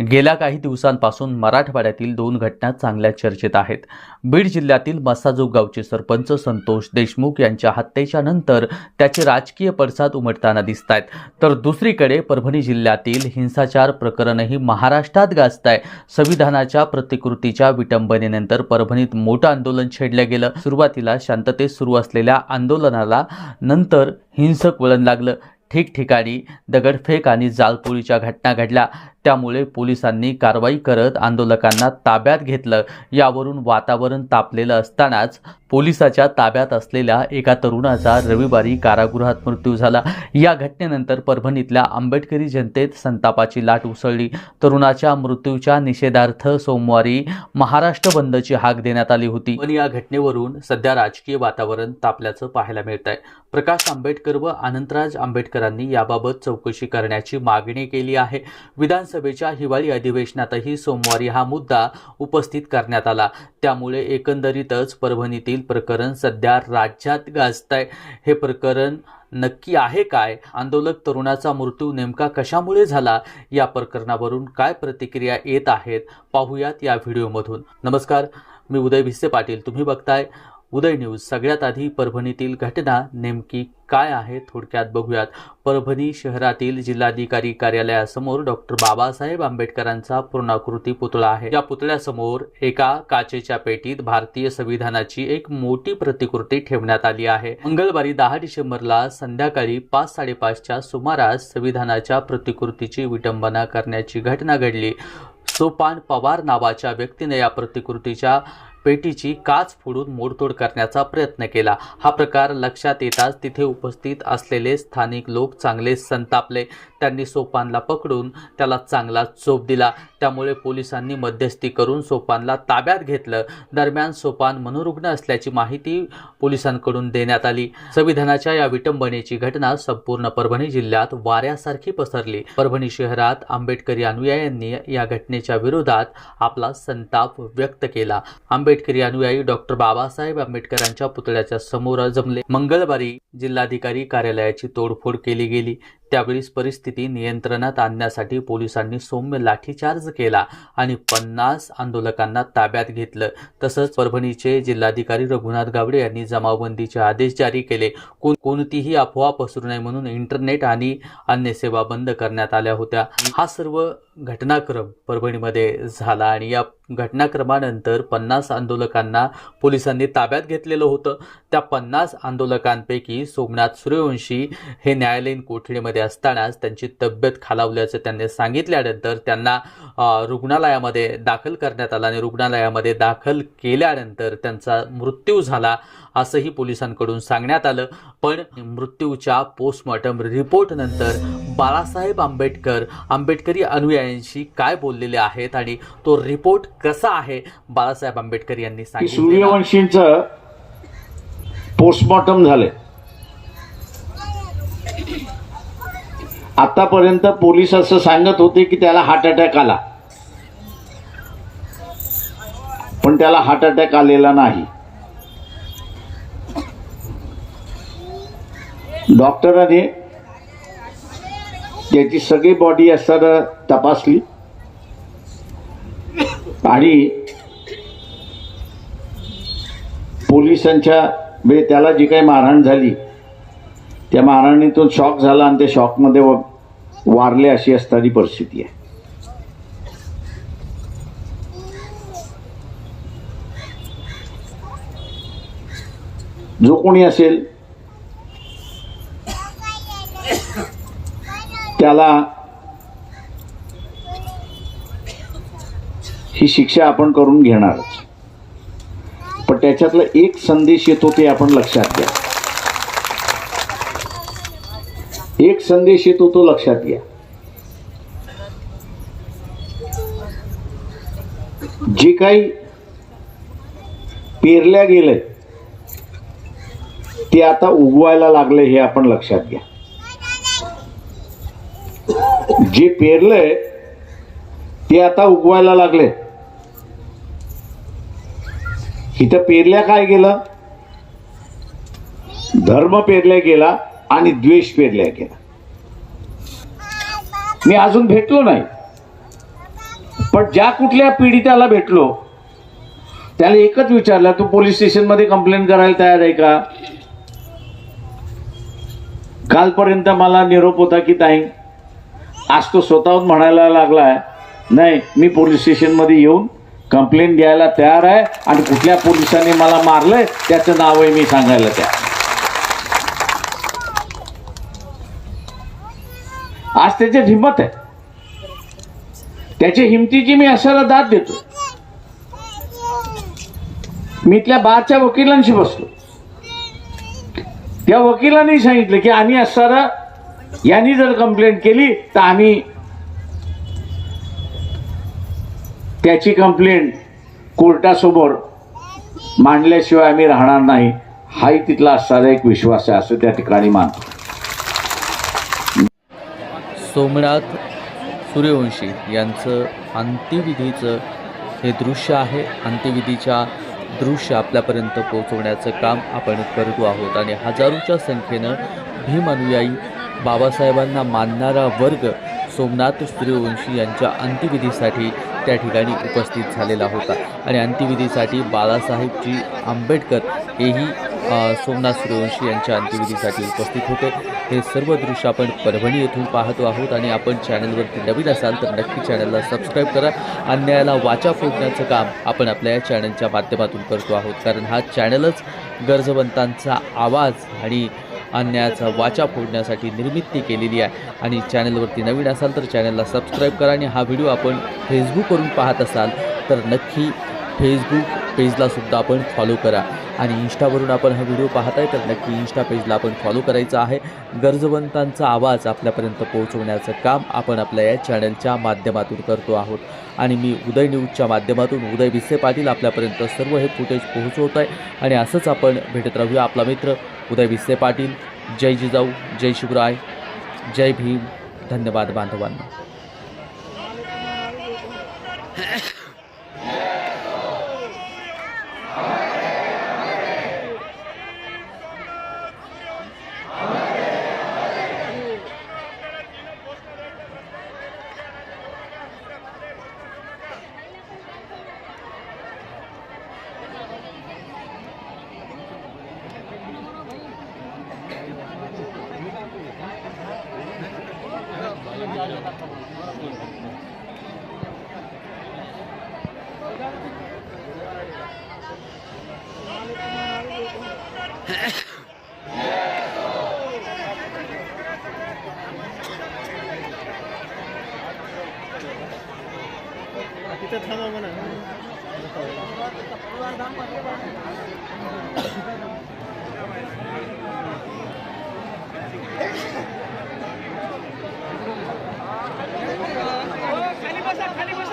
गेल्या काही दिवसांपासून मराठवाड्यातील दोन घटना चांगल्या चर्चेत आहेत. बीड जिल्ह्यातील मसाजोग गावचे सरपंच संतोष देशमुख यांच्या हत्येच्या नंतर त्याचे राजकीय पडसाद उमटताना दिसत आहेत तर दुसरीकडे परभणी जिल्ह्यातील हिंसाचार प्रकरणही महाराष्ट्रात गाजत आहे संविधानाच्या प्रतिकृतीच्या विटंबनेनंतर परभणीत मोठं आंदोलन छेडलं गेलं. सुरुवातीला शांततेत सुरू असलेल्या आंदोलनाला नंतर हिंसक वळण लागलं. ठिकठिकाणी दगडफेक आणि जाळपोळीच्या घटना घडल्या. त्यामुळे पोलिसांनी कारवाई करत आंदोलकांना ताब्यात घेतलं. यावरून वातावरण तापलेलं असतानाच पोलिसाच्या ताब्यात असलेल्या एका तरुणाचा रविवारी कारागृहात मृत्यू झाला. या घटनेनंतर परभणीतल्या आंबेडकरी जनतेत संतापाची लाट उसळली. तरुणाच्या मृत्यूच्या निषेधार्थ सोमवारी महाराष्ट्र बंदची हाक देण्यात आली होती. पण या घटनेवरून सध्या राजकीय वातावरण तापल्याचं पाहायला मिळत आहे प्रकाश आंबेडकर व अनंतराज आंबेडकरांनी याबाबत चौकशी करण्याची मागणी केली आहे. विधानसभा विधानसभेच्या हिवाळी अधिवेशनातही सोमवारी हा मुद्दा उपस्थित करण्यात आला. त्यामुळे एकंदरीतच परभणीतील प्रकरण सध्या राज्यात गाजतंय. हे प्रकरण नक्की आहे काय? आंदोलक तरुणाचा मृत्यू नेमका कशामुळे झाला? या प्रकरणावरून काय प्रतिक्रिया येत आहेत? पाहूयात या व्हिडिओमधून. नमस्कार मी उदय भिसे पाटील. तुम्ही बघताय उदय न्यूज. सगळ्यात आधी परभणीतील घटना नेमकी काय आहे थोडक्यात बघूयात. परभणी शहरातील जिल्हाधिकारी कार्यालयासमोर डॉक्टर बाबासाहेब आंबेडकरांचा पूर्णाकृती पुतळा आहे. या पुतळ्यासमोर एका काचेच्या पेटीत भारतीय संविधानाची एक मोठी प्रतिकृती ठेवण्यात आली आहे. मंगळवारी दहा डिसेंबरला संध्याकाळी पाच साडेपाचच्या सुमारास संविधानाच्या प्रतिकृतीची विटंबना करण्याची घटना घडली. सोपान पवार नावाच्या व्यक्तीने या प्रतिकृतीच्या पेटीची काच फोडून मोडतोड करण्याचा प्रयत्न केला. हा प्रकार लक्षात येताच तिथे उपस्थित असलेले स्थानिक लोक चांगले संतापले. त्यांनी सोपानला पकडून त्याला चांगला चोप दिला. त्यामुळे पोलिसांनी मध्यस्थी करून सोपानला ताब्यात घेतलं. दरम्यान सोपान मनोरुग्ण असल्याची माहिती पोलिसांकडून देण्यात आली. संविधानाच्या या विटंबनेची घटना संपूर्ण परभणी जिल्ह्यात वाऱ्यासारखी पसरली. परभणी शहरात आंबेडकरी अनुयायांनी या घटनेच्या विरोधात आपला संताप व्यक्त केला. आंबेड आंबेडकरी अनुयायी डॉक्टर बाबासाहेब आंबेडकरांच्या पुतळ्याच्या समोर जमले. मंगळवारी जिल्हाधिकारी कार्यालयाची तोडफोड केली गेली. त्यावेळीच परिस्थिती नियंत्रणात आणण्यासाठी पोलिसांनी सौम्य लाठीचार्ज केला आणि पन्नास आंदोलकांना ताब्यात घेतलं. तसंच परभणीचे जिल्हाधिकारी रघुनाथ गावडे यांनी जमावबंदीचे आदेश जारी केले. कोण कोणतीही अफवा पसरू नये म्हणून इंटरनेट आणि अन्य सेवा बंद करण्यात आल्या होत्या. हा सर्व घटनाक्रम परभणीमध्ये झाला आणि या घटनाक्रमानंतर पन्नास आंदोलकांना पोलिसांनी ताब्यात घेतलेलं होतं. त्या पन्नास आंदोलकांपैकी सोमनाथ सूर्यवंशी हे न्यायालयीन कोठडीमध्ये असतानाच त्यांची तब्येत खालावल्याचं त्यांनी सांगितल्यानंतर त्यांना रुग्णालयामध्ये दाखल करण्यात आलं आणि रुग्णालयामध्ये दाखल केल्यानंतर त्यांचा मृत्यू झाला असंही पोलिसांकडून सांगण्यात आलं. पण मृत्यूच्या पोस्टमॉर्टम रिपोर्टनंतर बाळासाहेब आंबेडकर आंबेडकरी अनुयायांशी काय बोललेले आहेत आणि तो रिपोर्ट कसा आहे बाळासाहेब आंबेडकर यांनी सांगितलं सूर्यवंशींचं पोस्टमॉर्टम झालं आतापर्यंत पोलीस असं सांगत होते की त्याला हार्ट अटॅक आला. पण त्याला हार्ट अटॅक आलेला नाही. डॉक्टरांनी त्याची सगळी बॉडी असताना तपासली आणि पोलिसांच्या म्हणजे त्याला जी काही मारहाण झाली त्या मारहाणीतून शॉक झाला आणि त्या शॉकमध्ये वारले अशी असणारी परिस्थिती आहे. जो कोणी असेल त्याला ही शिक्षा आपण करून घेणारच पण त्याच्यातला एक संदेश येतो ते आपण लक्षात घ्या. एक संदेश येतो तो लक्षात घ्या. जे काही पेरल्या गेलंय ते आता उगवायला लागले हे आपण लक्षात घ्या. जे पेरलंय ते आता उगवायला लागले. इथं पेरल्या काय गेलं? धर्म पेरल्या गेला. आणि द्वेष पेरल्या गेला. मी अजून भेटलो नाही. पण ज्या कुठल्या पीडिताला भेटलो त्याला एकच विचारलं तू पोलीस स्टेशनमध्ये कंप्लेंट करायला तयार आहे का? कालपर्यंत मला निरोप होता की ताई आज तो स्वतःहून म्हणायला लागलाय नाही मी पोलीस स्टेशनमध्ये येऊन कंप्लेंट द्यायला तयार आहे आणि कुठल्या पोलिसांनी मला मारलंय त्याचं नावही मी सांगायला तयार आज त्याच्यात हिंमत आहे. त्याच्या हिमतीची मी अशाला दाद देतो. मी इथल्या बारच्या वकिलांशी बसलो. त्या वकिलांनी सांगितलं की आणि असणारा यांनी जर कंप्लेंट केली तर आम्ही त्याची कंप्लेंट कोर्टासमोर मांडल्याशिवाय आम्ही राहणार नाही. हाही तिथला असणारा एक विश्वास आहे असं त्या ठिकाणी मानतो. सोमनाथ सूर्यवंशी यांचं अंत्यविधीचं हे दृश्य आहे. अंत्यविधीच्या दृश्य आपल्यापर्यंत पोहोचवण्याचं काम आपण करतो आहोत आणि हजारोच्या संख्येनं भीम अनुयायी बाबासाहेबांना मानणारा वर्ग सोमनाथ सूर्यवंशी यांच्या अंत्यविधीसाठी त्या ठिकाणी उपस्थित झालेला होता. आणि अंत्यविधीसाठी बाळासाहेबजी आंबेडकर हेही सोमनाथ सूर्यवंशी यांच्या अंत्यविधीसाठी उपस्थित होते. हे सर्व दृश्य आपण परभणी येथून पाहतो आहोत आणि आपण चॅनलवरती नवीन असाल तर नक्की चॅनलला सबस्क्राईब करा. अन्यायाला वाचा फोडण्याचं काम आपण आपल्या या चॅनलच्या माध्यमातून करतो आहोत. कारण हा चॅनलच गरजवंतांचा आवाज आणि अन्यायाचा वाचा फोडण्यासाठी निर्मिती केलेली आहे. आणि चॅनलवरती नवीन असाल तर चॅनलला सबस्क्राईब करा आणि हा व्हिडिओ आपण फेसबुकवरून पाहत असाल तर नक्की फेसबुक पेजला सुद्धा आपण फॉलो करा. आणि इंस्टावरून आपण हा व्हिडिओ पाहताय तर नक्की इंस्टा पेजला आपण फॉलो करायचा आहे. गरजवंतांचा आवाज आपल्यापर्यंत पोहोचवण्याचं काम आपण आपल्या या चॅनलच्या माध्यमातून करतो आहोत. आणि मी उदय न्यूजच्या माध्यमातून उदय विसे पाटील आपल्यापर्यंत सर्व हे फुटेज पोहोचवत आहे आणि असंच आपण भेटत राहूया आपला मित्र उदय विसे पाटील. जय जिजाऊ जय शिवराय जय भीम. धन्यवाद बांधवांना. এটা থামাবো না খালি বসা।